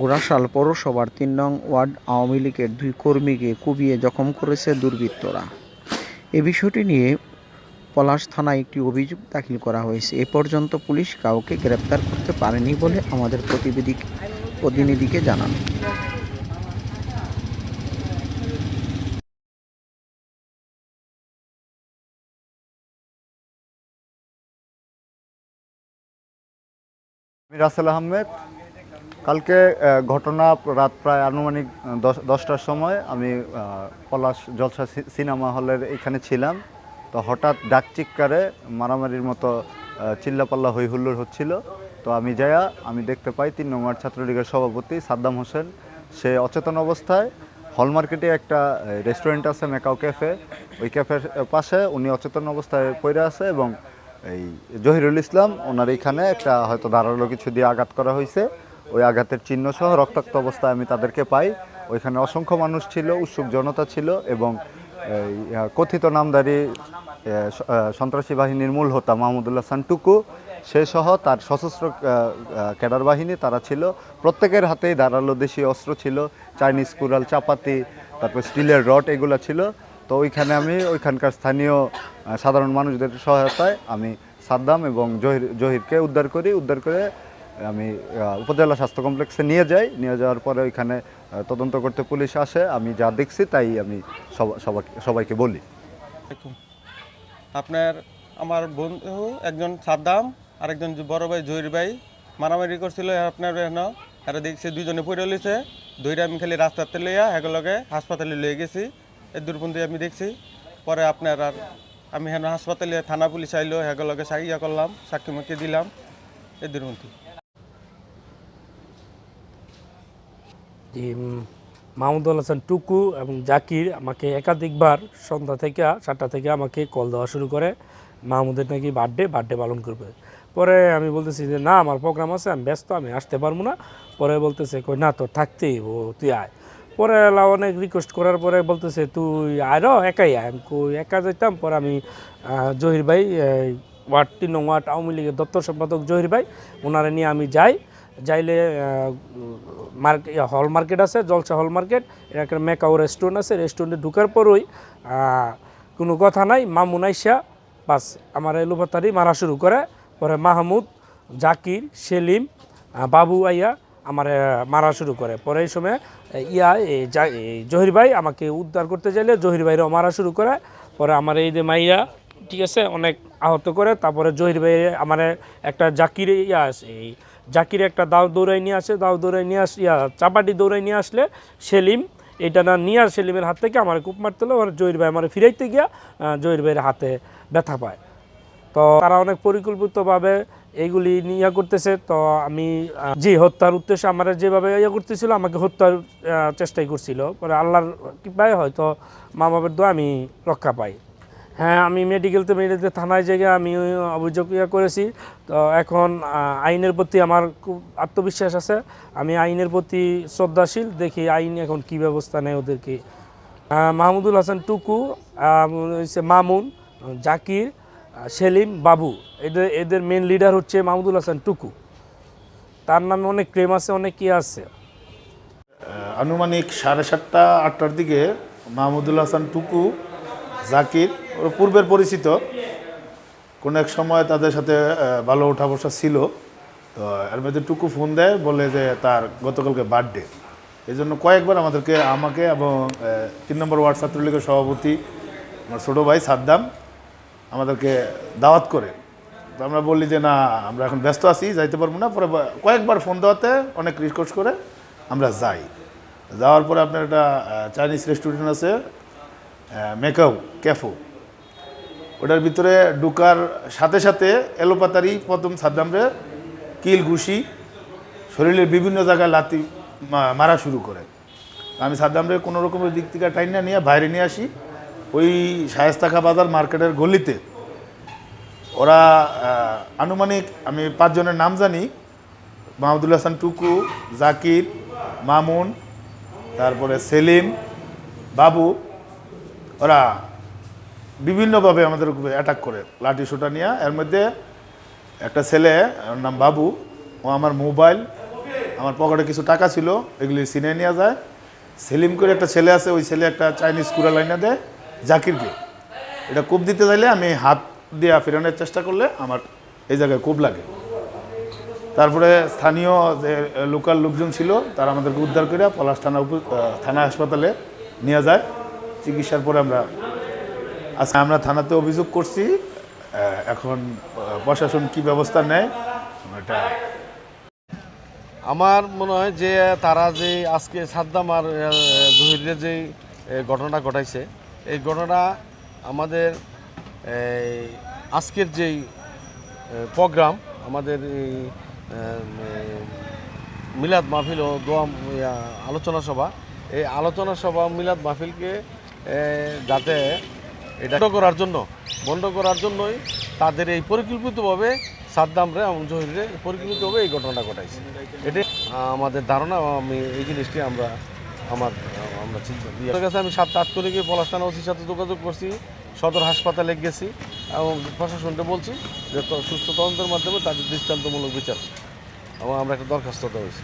গোড়াশাল পৌরসভার তিন নং ওয়ার্ড আওয়ামী লীগের দুই কর্মীকে কুবিয়ে জখম করেছে দুর্বৃত্তরা। এ বিষয়টি নিয়ে পলাশ থানায় একটি অভিযোগ দাখিল করা হয়েছে। এ পর্যন্ত পুলিশ কাউকে গ্রেপ্তার করতে পারেনি বলে আমাদের প্রতিনিধি প্রতিনিধিকে জানান। আমি রাসেল আহমেদ কালকে ঘটনা রাত প্রায় আনুমানিক দশ, দশটার সময় আমি পলাশ জলসা সিনেমা হলের এখানে ছিলাম। তো হঠাৎ ডাক চিৎকারে মারামারির মতো চিল্লাপাল্লা হই হুল্লোড় হচ্ছিল। তো আমি যাইয়া আমি দেখতে পাই তিন নম্বর ছাত্রলীগের সভাপতি সাদ্দাম হোসেন। সে অচেতন অবস্থায় হল মার্কেটে একটা রেস্টুরেন্ট আছে, মেকাও ক্যাফে। ওই ক্যাফের পাশে উনি অচেতন অবস্থায় পড়ে আছে এবং এই জহিরুল ইসলাম, ওনার এখানে একটা হয়তো ধারালো কিছু দিয়ে আঘাত করা হয়েছে। ওই আঘাতের চিহ্ন সহ রক্তাক্ত অবস্থায় আমি তাদেরকে পাই। ওইখানে অসংখ্য মানুষ ছিল, উৎসুক জনতা ছিল এবং কথিত নামদারি সন্ত্রাসী বাহিনীর মূল হোতা মাহমুদুল্লাহ সান্টুকু। সে সহ তার সশস্ত্র ক্যাডার বাহিনী তারা ছিল। প্রত্যেকের হাতেই ধারালো দেশীয় অস্ত্র ছিল, চাইনিজ কুড়াল, চাপাতি, তারপর স্টিলের রড এগুলো ছিল। তো ওইখানে আমি, ওইখানকার স্থানীয় সাধারণ মানুষদের সহায়তায় আমি সাদ্দাম এবং জহির, জহিরকে উদ্ধার করি। উদ্ধার করে আমি উপজেলা স্বাস্থ্য কমপ্লেক্সে নিয়ে যাই। নিয়ে যাওয়ার পরে ওইখানে তদন্ত করতে পুলিশ আসে। আমি যা দেখছি তাই আমি সবাইকে বলি। আপনার, আমার বন্ধু একজন সাদ্দাম আর একজন যে বড় ভাই জহির ভাই, মারামারি করছিল আপনার আর দেখছি দুজনে পড়ে লইছে দুইটা আমি খালি রাস্তাতে লইয়া এগুলোকে হাসপাতালে লয়ে গেছি। দূরবন্দি আমি দেখছি। পরে আপনার আর আমি হেন হাসপাতালে থানা পুলিশ আইলো হেগুলোকে সাইয়া করলাম সাক্ষী মাক্ষী দিলাম দূরবন্দি। যে মাহমুদুল হাসান টুকু এবং জাকির আমাকে একাধিকবার সন্ধ্যা থেকে সাতটা থেকে আমাকে কল দেওয়া শুরু করে। মাহমুদের নাকি বার্থডে বার্থডে পালন করবে। পরে আমি বলতেছি যে, না, আমার প্রোগ্রাম আছে, আমি ব্যস্ত, আমি আসতে পারব না। পরে বলতেছে, কই, না তো থাকতেই ও তুই আয়। পরে অনেক রিকোয়েস্ট করার পরে বলতেছে, তুই আয় একাই আয়। আমি কই, একা যেতাম পরে আমি জহির ভাই ওয়ার্ড, তিন নং ওয়ার্ড আওয়ামী লীগের দপ্তর সম্পাদক জহির ভাই ওনারা নিয়ে আমি যাই। যাইলে হল মার্কেট আছে, জলসা হল মার্কেট একটা মেকাও রেস্টুরেন্ট আছে, রেস্টুরেন্টে ঢুকার পরই কোনো কথা নাই, মামুন আইসা, বাস, আমার এলোপাতারি মারা শুরু করে, পরে মাহমুদ, জাকির, সেলিম বাবু আইয়া আমার মারা শুরু করে। পরে এই সময় ইয়া জহির ভাই আমাকে উদ্ধার করতে চাইলে জহির ভাইরাও মারা শুরু করে। পরে আমার এই যে মাইয়া, ঠিক আছে, অনেক আহত করে, তারপরে জহির ভাই আমার একটা জাকির ইয়া এই জাকির একটা দাও দৌড়াই নিয়ে আসে, দাও দৌড়াই নিয়ে আস ইয়া, চাপাটি দৌড়াই নিয়ে আসলে সেলিম, এটা না নিয়ে আর সেলিমের হাত থেকে আমার কুপ মারতে হলো আর জহির ভাই আমার ফিরাইতে গিয়া জহির ভাইয়ের হাতে ব্যথা পায়। তো তারা অনেক পরিকল্পিতভাবে এইগুলি নিয়ে করতেছে, তো আমি জি, হত্যার উদ্দেশ্যে আমার যেভাবে ইয়ে করতেছিল, আমাকে হত্যার চেষ্টাই করছিল। পরে আল্লাহর কৃপায় হয়তো মা বাবার দোয়া আমি রক্ষা পাই। হ্যাঁ আমি মেডিকেলতে মেডিকেলতে থানায় জায়গায় আমি অভিযোগ ইয়ে করেছি। তো এখন আইনের প্রতি আমার খুব আত্মবিশ্বাস আছে। আমি আইনের প্রতি শ্রদ্ধাশীল, দেখি আইন এখন কি ব্যবস্থা নেয় ওদেরকে। মাহমুদুল হাসান টুকু হচ্ছে মামুন, জাকির সেলিম, বাবু। এদের এদের মেন লিডার হচ্ছে মাহমুদুল হাসান টুকু। তার নামে অনেক প্রেম আছে, অনেক কি আছে। আনুমানিক সাড়ে সাতটা, আটটার দিকে মাহমুদুল হাসান টুকু, জাকির পূর্বের পরিচিত। কোনো এক সময় তাদের সাথে ভালো ওঠা বসা ছিল। তো এর মধ্যে টুকু ফোন দেয়, বলে যে তার গতকালকে বার্থডে। এই জন্য কয়েকবার আমাদেরকে, আমাকে এবং তিন নম্বর ওয়ার্ড ছাত্রলীগের সভাপতি আমার ছোটো ভাই সাদ্দাম আমাদেরকে দাওয়াত করে। তো আমরা বলি যে, না, আমরা এখন ব্যস্ত আছি, যাইতে পারব না। পরে কয়েকবার ফোন দেওয়াতে অনেক রিকোয়েস্ট করে আমরা যাই। যাওয়ার পরে আপনার একটা চাইনিজ রেস্টুরেন্ট আছে মেকাও ক্যাফো। ওটার ভিতরে ঢুকার সাথে সাথে এলোপাতারি, প্রথম সাদ্দামরে কিল ঘুষি, শরীরের বিভিন্ন জায়গায় লাতি মারা শুরু করে। আমি সাদ্দামরে কোনো রকমের দিক থেকে টাইনা নিয়ে বাইরে নিয়ে আসি। ওই শায়েস্তাখা বাজার মার্কেটের গলিতে। ওরা আনুমানিক আমি পাঁচজনের নাম জানি। মাহমুদুল হাসান টুকু, জাকির, মামুন, তারপরে সেলিম, বাবু। ওরা বিভিন্নভাবে আমাদের অ্যাটাক করে। লাঠি সোটা নিয়ে, এর মধ্যে একটা ছেলে নাম বাবু, ও আমার মোবাইল আমার পকেটে কিছু টাকা ছিল, এগুলি সিনে নেওয়া যায়। সেলিম করে একটা ছেলে আছে, ওই ছেলে একটা চাইনিজ কুড়া লাইনে দেয়, জাকিরকে। এটা কূপ দিতে চাইলে আমি হাত দিয়ে ফেরানোর চেষ্টা করলে আমার এই জায়গায় কূপ লাগে। তারপরে স্থানীয় যে লোকাল লোকজন ছিল, তারা আমাদেরকে উদ্ধার করে পলাশ থানা থানা হাসপাতালে নিয়ে যায়। চিকিৎসার পরে আমরা আচ্ছা আমরা থানাতে অভিযোগ করছি এখন প্রশাসন কি ব্যবস্থা নেয়? এটা আমার মনে হয় যে তারা যে আজকে সাদ্দাম আর আহ, জহিরের যে এ, ঘটনা ঘটাইছে এই ঘটনা আমাদের আজকের যেই প্রোগ্রাম আমাদের মিলাদ মাহফিল ও দোয়া আলোচনা সভা এই আলোচনা সভা মিলাদ মাহফিলকে যাতে এটা বন্ধ করার জন্য, বন্ধ করার জন্যই তাদের এই পরিকল্পিতভাবে সাদ্দামরে এবং জহিরে পরিকল্পিতভাবে এই ঘটনাটা ঘটাইছে। এটা আমাদের ধারণা, আমি এই জিনিসটি আমরা, আমার, আমরা চিন্তা কাছে আমি সাত তাৎক্ষণিক পলাশ থানা ওসির সাথে যোগাযোগ করছি, সদর হাসপাতালে গেছি এবং প্রশাসনকে বলছি যে সুস্থ তদন্তের মাধ্যমে তাদের দৃষ্টান্তমূলক বিচার। এবং আমরা একটা দরখাস্ত দেওয়া হয়েছে।